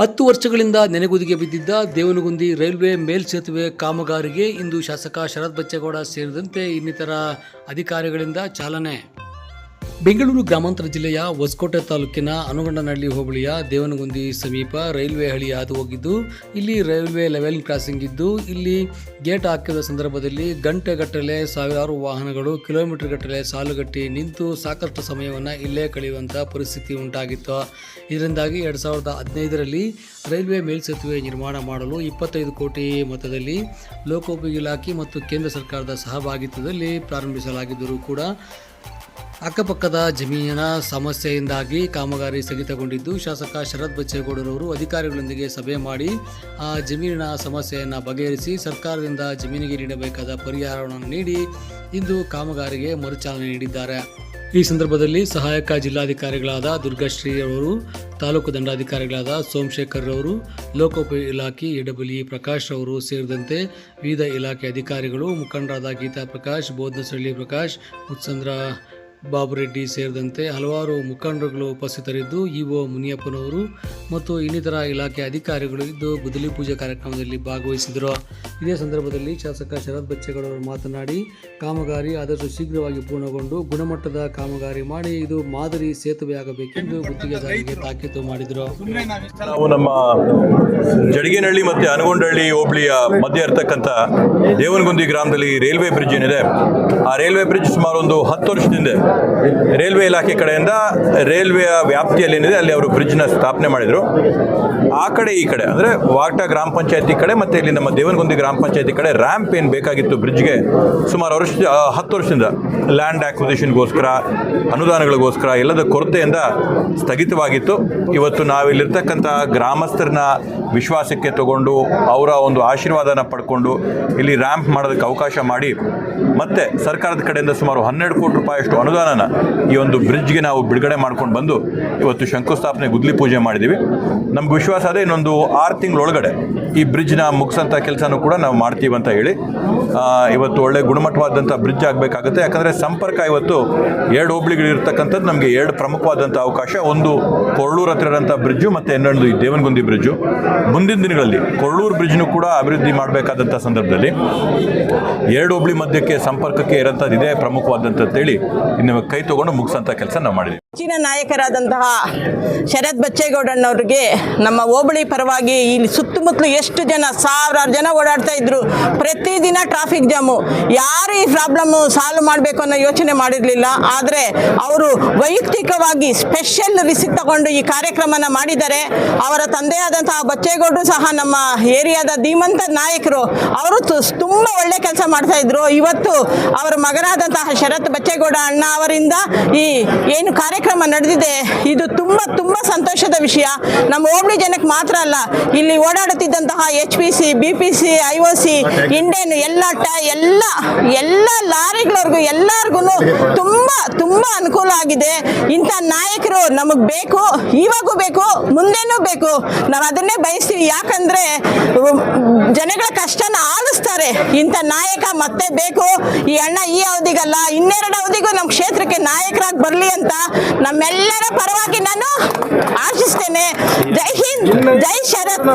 ಹತ್ತು ವರ್ಷಗಳಿಂದ ನೆನೆಗುದಿಗೆ ಬಿದ್ದಿದ್ದ ದೇವನಗುಂದಿ ರೈಲ್ವೆ ಮೇಲ್ಸೇತುವೆ ಕಾಮಗಾರಿಗೆ ಇಂದು ಶಾಸಕ ಶರತ್ ಬಚ್ಚೇಗೌಡ ಸೇರಿದಂತೆ ಇನ್ನಿತರ ಅಧಿಕಾರಿಗಳಿಂದ ಚಾಲನೆ. ಬೆಂಗಳೂರು ಗ್ರಾಮಾಂತರ ಜಿಲ್ಲೆಯ ಹೊಸಕೋಟೆ ತಾಲೂಕಿನ ಅನುಗಂಡನಹಳ್ಳಿ ಹೋಬಳಿಯ ದೇವನಗುಂದಿ ಸಮೀಪ ರೈಲ್ವೆ ಹಳಿ ಹಾದು ಹೋಗಿದ್ದು, ಇಲ್ಲಿ ರೈಲ್ವೆ ಲೆವೆಲ್ ಕ್ರಾಸಿಂಗ್ ಇದ್ದು, ಇಲ್ಲಿ ಗೇಟ್ ಹಾಕಿದ ಸಂದರ್ಭದಲ್ಲಿ ಗಂಟೆಗಟ್ಟಲೆ ಸಾವಿರಾರು ವಾಹನಗಳು ಕಿಲೋಮೀಟರ್ ಗಟ್ಟಲೆ ಸಾಲುಗಟ್ಟಿ ನಿಂತು ಸಾಕಷ್ಟು ಸಮಯವನ್ನು ಇಲ್ಲೇ ಕಳೆಯುವಂಥ ಪರಿಸ್ಥಿತಿ ಉಂಟಾಗಿತ್ತು. ಇದರಿಂದಾಗಿ ಎರಡು ಸಾವಿರದ ಹದಿನೈದರಲ್ಲಿ ರೈಲ್ವೆ ಮೇಲ್ಸೇತುವೆ ನಿರ್ಮಾಣ ಮಾಡಲು ಇಪ್ಪತ್ತೈದು ಕೋಟಿ ಮೊತ್ತದಲ್ಲಿ ಲೋಕೋಪಯೋಗಿ ಇಲಾಖೆ ಮತ್ತು ಕೇಂದ್ರ ಸರ್ಕಾರದ ಸಹಭಾಗಿತ್ವದಲ್ಲಿ ಪ್ರಾರಂಭಿಸಲಾಗಿದ್ದರೂ ಕೂಡ ಅಕ್ಕಪಕ್ಕದ ಜಮೀನಿನ ಸಮಸ್ಯೆಯಿಂದಾಗಿ ಕಾಮಗಾರಿ ಸ್ಥಗಿತಗೊಂಡಿದ್ದು, ಶಾಸಕ ಶರತ್ ಬಚ್ಚೇಗೌಡರವರು ಅಧಿಕಾರಿಗಳೊಂದಿಗೆ ಸಭೆ ಮಾಡಿ, ಆ ಜಮೀನಿನ ಸಮಸ್ಯೆಯನ್ನು ಬಗೆಹರಿಸಿ ಸರ್ಕಾರದಿಂದ ಜಮೀನಿಗೆ ನೀಡಬೇಕಾದ ಪರಿಹಾರವನ್ನು ನೀಡಿ ಇಂದು ಕಾಮಗಾರಿಗೆ ಮರುಚಾಲನೆ ನೀಡಿದ್ದಾರೆ. ಈ ಸಂದರ್ಭದಲ್ಲಿ ಸಹಾಯಕ ಜಿಲ್ಲಾಧಿಕಾರಿಗಳಾದ ದುರ್ಗಾಶ್ರೀ ಅವರು ತಾಲೂಕು ದಂಡಾಧಿಕಾರಿಗಳಾದ ಸೋಮಶೇಖರ್ ಅವರು ಲೋಕೋಪಯೋಗಿ ಇಲಾಖೆ ಎಡಬ್ಲ್ಯೂ ಪ್ರಕಾಶ್ ಅವರು ಸೇರಿದಂತೆ ವಿವಿಧ ಇಲಾಖೆ ಅಧಿಕಾರಿಗಳು ಮುಖಂಡರಾದ ಗೀತಾ ಪ್ರಕಾಶ್ ಬೋಧನಸಳ್ಳಿ ಪ್ರಕಾಶ್, ಮುತ್ಸಂದ್ರ ಬಾಬುರೆಡ್ಡಿ ಸೇರಿದಂತೆ ಹಲವಾರು ಮುಖಂಡರುಗಳು ಉಪಸ್ಥಿತರಿದ್ದು, ಇಒ ಮುನಿಯಪ್ಪನವರು ಮತ್ತು ಇನ್ನಿತರ ಇಲಾಖೆ ಅಧಿಕಾರಿಗಳು ಇದ್ದು ಗುದಲಿ ಪೂಜೆ ಕಾರ್ಯಕ್ರಮದಲ್ಲಿ ಭಾಗವಹಿಸಿದರು. ಇದೇ ಸಂದರ್ಭದಲ್ಲಿ ಶಾಸಕ ಶರತ್ ಬಚ್ಚೇಗೌಡರು ಮಾತನಾಡಿ, ಕಾಮಗಾರಿ ಆದಷ್ಟು ಶೀಘ್ರವಾಗಿ ಪೂರ್ಣಗೊಂಡು ಗುಣಮಟ್ಟದ ಕಾಮಗಾರಿ ಮಾಡಿ ಇದು ಮಾದರಿ ಸೇತುವೆಯಾಗಬೇಕೆಂದು ಗುತ್ತಿಗೆದಾರರಿಗೆ ತಾಕೀತು ಮಾಡಿದರು. ನಾವು ನಮ್ಮ ಜಡಿಗೇನಹಳ್ಳಿ ಮತ್ತು ಅನಗೊಂಡಹಳ್ಳಿ ಹೋಬಳಿಯ ಮಧ್ಯೆ ಇರತಕ್ಕಂಥ ದೇವನಗುಂದಿ ಗ್ರಾಮದಲ್ಲಿ ರೈಲ್ವೆ ಬ್ರಿಡ್ಜ್ ಏನಿದೆ, ಆ ರೈಲ್ವೆ ಬ್ರಿಡ್ಜ್ ಸುಮಾರು ಒಂದು ಹತ್ತು ವರ್ಷದಿಂದ ರೈಲ್ವೆ ಇಲಾಖೆ ಕಡೆಯಿಂದ ರೈಲ್ವೆಯ ವ್ಯಾಪ್ತಿಯಲ್ಲಿ ಏನಿದೆ ಅಲ್ಲಿ ಅವರು ಬ್ರಿಡ್ಜ್ನ ಸ್ಥಾಪನೆ ಮಾಡಿದರು. ಆ ಕಡೆ, ಈ ಕಡೆ, ಅಂದರೆ ವಾಟ ಗ್ರಾಮ ಪಂಚಾಯತಿ ಕಡೆ ಮತ್ತು ಇಲ್ಲಿ ನಮ್ಮ ದೇವನಗುಂದಿ ಗ್ರಾಮ ಪಂಚಾಯತಿ ಕಡೆ ರ್ಯಾಂಪ್ ಏನು ಬೇಕಾಗಿತ್ತು ಬ್ರಿಡ್ಜ್ಗೆ ಸುಮಾರು ವರ್ಷ ಹತ್ತು ವರ್ಷದಿಂದ. ಲ್ಯಾಂಡ್ ಆಕ್ವಿಸಿಷನ್ಗೋಸ್ಕರ ಅನುದಾನಗಳಿಗೋಸ್ಕರ, ಎಲ್ಲದ ಕೊರತೆಯಿಂದ ಸ್ಥಗಿತವಾಗಿತ್ತು. ಇವತ್ತು ನಾವಿಲ್ಲಿರ್ತಕ್ಕಂಥ ಗ್ರಾಮಸ್ಥರನ್ನ ವಿಶ್ವಾಸಕ್ಕೆ ತಗೊಂಡು, ಅವರ ಒಂದು ಆಶೀರ್ವಾದನ ಪಡ್ಕೊಂಡು, ಇಲ್ಲಿ ರ್ಯಾಂಪ್ ಮಾಡೋದಕ್ಕೆ ಅವಕಾಶ ಮಾಡಿ, ಮತ್ತೆ ಸರ್ಕಾರದ ಕಡೆಯಿಂದ ಸುಮಾರು ಹನ್ನೆರಡು ಕೋಟಿ ರೂಪಾಯಿಯಷ್ಟು ಅನುದಾನನ ಈ ಒಂದು ಬ್ರಿಡ್ಜ್ಗೆ ನಾವು ಬಿಡುಗಡೆ ಮಾಡ್ಕೊಂಡು ಬಂದು ಇವತ್ತು ಶಂಕುಸ್ಥಾಪನೆ ಗುದ್ಲಿ ಪೂಜೆ ಮಾಡಿದ್ದೀವಿ. ನಮ್ಗೆ ವಿಶ್ವಾಸ ಅದೇ ಇನ್ನೊಂದು ಆರು ತಿಂಗಳೊಳಗಡೆ ಈ ಬ್ರಿಡ್ಜ್ನ ಮುಗಿಸೋಂಥ ಕೆಲಸನೂ ಕೂಡ ನಾವು ಮಾಡ್ತೀವಿ ಅಂತ ಹೇಳಿ ಇವತ್ತು ಒಳ್ಳೆ ಗುಣಮಟ್ಟವಾದಂಥ ಬ್ರಿಡ್ಜ್ ಆಗಬೇಕಾಗುತ್ತೆ. ಯಾಕಂದರೆ ಸಂಪರ್ಕ ಇವತ್ತು ಎರಡು ಹೋಬಳಿಗಳು ಇರ್ತಕ್ಕಂಥದ್ದು ನಮಗೆ ಎರಡು ಪ್ರಮುಖವಾದಂಥ ಅವಕಾಶ. ಒಂದು ಕೊರಳೂರು ಹತ್ರ ಇರೋಂಥ ಬ್ರಿಡ್ಜು ಮತ್ತು ಇನ್ನೊಂದು ಈ ದೇವನಗುಂದಿ ಬ್ರಿಡ್ಜು. ಮುಂದಿನ ದಿನಗಳಲ್ಲಿ ಕೊರಳೂರು ಬ್ರಿಡ್ಜ್ನು ಕೂಡ ಅಭಿವೃದ್ಧಿ ಮಾಡಬೇಕಾದಂಥ ಸಂದರ್ಭದಲ್ಲಿ ಎರಡು ಹೋಬಳಿ ಮಧ್ಯಕ್ಕೆ ಸಂಪರ್ಕಕ್ಕೆ ಇರೋಂಥದ್ದು ಇದೇ ಪ್ರಮುಖವಾದಂಥದ್ದೇಳಿ ಇನ್ನು ಕೈ ತೊಗೊಂಡು ಮುಗಿಸೋಂಥ ಕೆಲಸ ನಾವು ಮಾಡಿದ್ದೀವಿ. ಹೆಚ್ಚಿನ ನಾಯಕರಾದಂತಹ ಶರತ್ ಬಚ್ಚೇಗೌಡಣ್ಣವ್ರಿಗೆ ನಮ್ಮ ಹೋಬಳಿ ಪರವಾಗಿ ಇಲ್ಲಿ ಸುತ್ತಮುತ್ತಲು ಎಷ್ಟು ಜನ, ಸಾವಿರಾರು ಜನ ಓಡಾಡ್ತಾ ಇದ್ರು. ಪ್ರತಿದಿನ ಟ್ರಾಫಿಕ್ ಜಾಮು ಯಾರು ಈ ಪ್ರಾಬ್ಲಮ್ ಸಾಲ್ವ್ ಮಾಡಬೇಕು ಅನ್ನೋ ಯೋಚನೆ ಮಾಡಿರಲಿಲ್ಲ. ಆದರೆ ಅವರು ವೈಯಕ್ತಿಕವಾಗಿ ಸ್ಪೆಷಲ್ ರಿಸಿಕ್ ತಗೊಂಡು ಈ ಕಾರ್ಯಕ್ರಮನ ಮಾಡಿದ್ದಾರೆ. ಅವರ ತಂದೆಯಾದಂತಹ ಬಚ್ಚೇಗೌಡರು ಸಹ ನಮ್ಮ ಏರಿಯಾದ ಧೀಮಂತ ನಾಯಕರು, ಅವರು ತುಂಬ ಒಳ್ಳೆ ಕೆಲಸ ಮಾಡ್ತಾ ಇದ್ರು. ಇವತ್ತು ಅವರ ಮಗನಾದಂತಹ ಶರತ್ ಬಚ್ಚೇಗೌಡ ಅಣ್ಣ ಅವರಿಂದ ಈ ಏನು ಕಾರ್ಯಕ್ರಮ ನಡೆದಿದೆ, ಇದು ತುಂಬ ತುಂಬ ಸಂತೋಷದ ವಿಷಯ. ನಮ್ಮ ಹೋಬಳಿ ಜನಕ್ಕೆ ಮಾತ್ರ ಅಲ್ಲ, ಇಲ್ಲಿ ಓಡಾಡುತ್ತಿದ್ದಂತಹ H P C B P C I O C Indian ಎಲ್ಲ ಟ ಎಲ್ಲ ಎಲ್ಲ ಲಾರಿಗಳವ್ರಿಗೂ ಎಲ್ಲರಿಗೂ ತುಂಬ ತುಂಬ ಅನುಕೂಲ ಆಗಿದೆ. ಇಂಥ ನಾಯಕರು ನಮಗೆ ಬೇಕು ಇವಾಗೂ ಬೇಕು ಮುಂದೆನೂ ಬೇಕು. ನಾವು ಅದನ್ನೇ ಬಯಸ್ತೀವಿ. ಯಾಕಂದ್ರೆ ಜನಗಳ ಕಷ್ಟನ ಆಲಿಸ್ತಾರೆ. ಇಂಥ ನಾಯಕ ಮತ್ತೆ ಬೇಕು. ಈ ಅಣ್ಣ ಈ ಅವಧಿಗಲ್ಲ ಇನ್ನೆರಡು ಅವಧಿಗೂ ನಮ್ಮ ಕ್ಷೇತ್ರಕ್ಕೆ ನಾಯಕರಾಗಿ ಬರಲಿ ಅಂತ ನಮ್ಮೆಲ್ಲರ ಪರವಾಗಿ ನಾನು ಆಶಿಸ್ತೇನೆ. ಜೈ ಹಿಂದ್ ಜೈ ಶರತ್.